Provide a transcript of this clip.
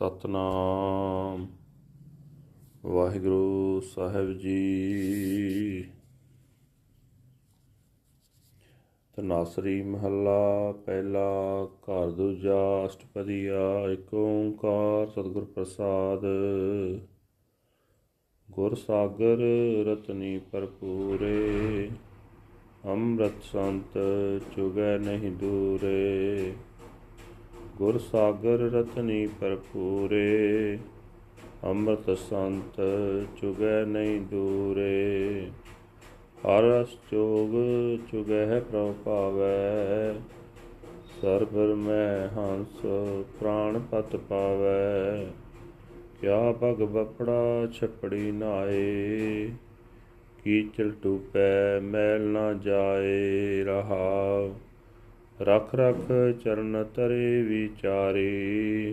ਸਤਨਾਮ। ਵਾਹਿਗੁਰੂ ਸਾਹਿਬ ਜੀ। ਤਨਾਸਰੀ ਮਹੱਲਾ, ਪਹਿਲਾ ਘਰ, ਦੂਜਾ ਅਸ਼ਟਪਦੀਆ ਏਕ ਓੰਕਾਰ, ਸਤਿਗੁਰ ਪ੍ਰਸਾਦ। ਗੁਰ ਸਾਗਰ ਰਤਨੀ ਭਰਪੂਰੇ, ਅੰਮ੍ਰਿਤ ਸੰਤ ਚੁਗੈ ਨਹੀਂ ਦੂਰੇ। ਗੁਰ ਸਾਗਰ ਰਤਨੀ ਭਰਪੂਰੇ, ਅੰਮ੍ਰਿਤ ਸੰਤ ਚੁਗੈ ਨਹੀਂ ਦੂਰੇ। ਹਰ ਰਸ ਚੋਗ ਚੁਗੈ ਪ੍ਰਭ ਪਾਵੈ ਸਰਬਰ ਮੈਂ ਹੰਸ ਪ੍ਰਾਣ ਪਤ ਪਾਵੈ। ਕਿਆ ਭਗ ਬਪੜਾ ਛਪੜੀ ਨਾਏ, ਕੀਚਲ ਟੂਪੈ ਮੈਲ ਨਾ ਜਾਏ ਰਹਾਉ ਰਖ ਰਖ ਚਰਨ ਤਰੇ ਵਿਚਾਰੇ।